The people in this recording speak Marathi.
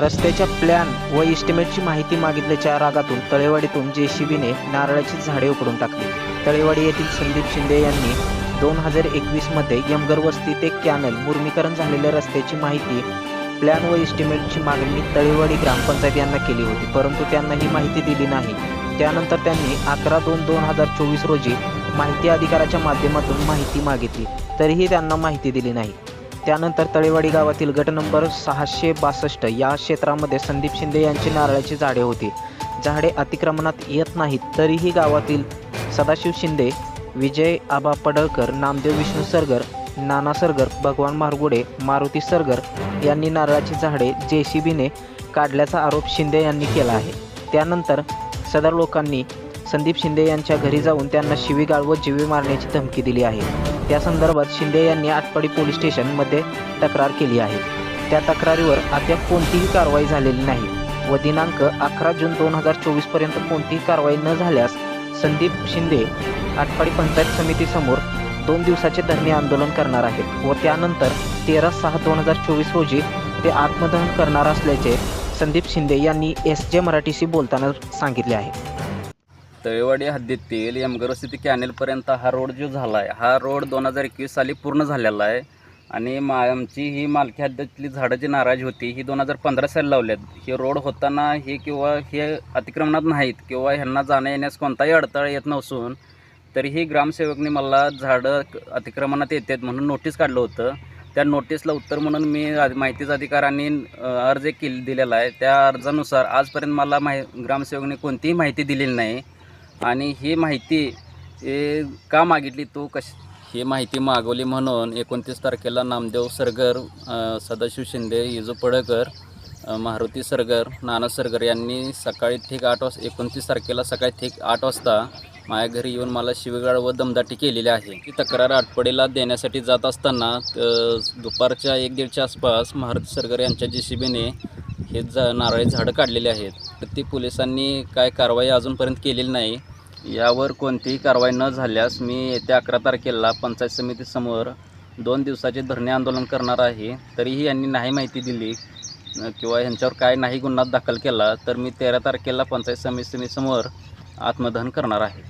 रस्त्याच्या प्लॅन व इस्टिमेटची माहिती मागितल्याच्या रागातून तळेवाडीतून जेसीबीने नारळाची झाडे उकडून टाकली. तळेवाडी येथील संदीप शिंदे यांनी दोन हजार एकवीसमध्ये यमगर वस्ती ते कॅनल मुर्मीकरण झालेल्या रस्त्याची माहिती प्लॅन व इस्टिमेटची मागणी तळेवाडी ग्रामपंचायत यांना केली होती. परंतु त्यांना ही माहिती दिली नाही. त्यानंतर त्यांनी अकरा दोन दोन हजार चोवीस रोजी माहिती अधिकाराच्या माध्यमातून माहिती मागितली. तरीही त्यांना माहिती दिली नाही. त्यानंतर तळेवाडी गावातील गट नंबर सहाशे बासष्ट या क्षेत्रामध्ये संदीप शिंदे यांची नारळाची झाडे होती. झाडे अतिक्रमणात येत नाहीत तरीही गावातील सदाशिव शिंदे विजय आबा पडळकर नामदेव विष्णू सरगर नाना सरगर भगवान मारगुडे मारुती सरगर यांनी नारळाची झाडे जे सी बीने काढल्याचा आरोप शिंदे यांनी केला आहे. त्यानंतर सदर लोकांनी संदीप शिंदे यांच्या घरी जाऊन त्यांना शिवीगाळ व जीवे मारण्याची धमकी दिली आहे. त्या संदर्भात शिंदे यांनी आटपाडी पोलीस स्टेशनमध्ये तक्रार केली आहे. त्या तक्रारीवर अद्याप कोणतीही कारवाई झालेली नाही व दिनांक अकरा जून दोन हजार चोवीसपर्यंत कोणतीही कारवाई न झाल्यास संदीप शिंदे आटपाडी पंचायत समितीसमोर दोन दिवसाचे धरणे आंदोलन करणार आहेत व त्यानंतर तेरा सहा दोन हजार चोवीस रोजी ते आत्मदहन करणार असल्याचे संदीप शिंदे यांनी एस जे मराठीशी बोलताना सांगितले आहे. तळेवाडी हद्दीतील यमगर स्थिती कॅनेलपर्यंत हा रोड जो झाला आहे हा रोड दोन हजार एकवीस साली पूर्ण झालेला आहे. आणि मा आमची ही मालकी हद्दीतली झाडं जी नाराज होती ही दोन हजार पंधरा साली लावल्यात. हे रोड होताना हे किंवा हे अतिक्रमणात नाहीत किंवा ह्यांना जाण्या येण्यास कोणताही अडथळा येत नसून तरीही ग्रामसेवकने मला झाडं अतिक्रमणात येतात म्हणून नोटीस काढलं होतं. त्या नोटीसला उत्तर म्हणून मी माहितीचा अधिकारांनी अ, अर्ज केले दिलेला आहे. त्या अर्जानुसार आजपर्यंत मला माहि ग्रामसेवकने कोणतीही माहिती दिलेली नाही. आणि ही माहिती ए, का मागितली? तू कश ही माहिती मागवली म्हणून एकोणतीस तारखेला नामदेव सरगर सदाशिव शिंदे इजू पडकर मारुती सरगर नाना सरगर यांनी सकाळी ठीक आठ वाजता एकोणतीस तारखेला सकाळी ठीक आठ वाजता माझ्या घरी येऊन मला शिवीगाळ व दमदाटी केलेली आहे. ती तक्रार आठवडीला देण्यासाठी जात असताना दुपारच्या एक दीडच्या आसपास मारुती सरगर यांच्या जी हे जा नारळी झाडं काढलेली आहेत. तर ती पोलिसांनी काय कारवाई अजूनपर्यंत केलेली नाही. यावर कोणतीही कारवाई न झाल्यास मी येत्या अकरा तारखेला पंचायत समितीसमोर दोन दिवसाचे धरणे आंदोलन करणार आहे. तरीही यांनी नाही माहिती दिली किंवा यांच्यावर काय नाही गुन्हा दाखल केला तर मी तेरा तारखेला पंचायत समितीसमोर आत्मदहन करणार आहे.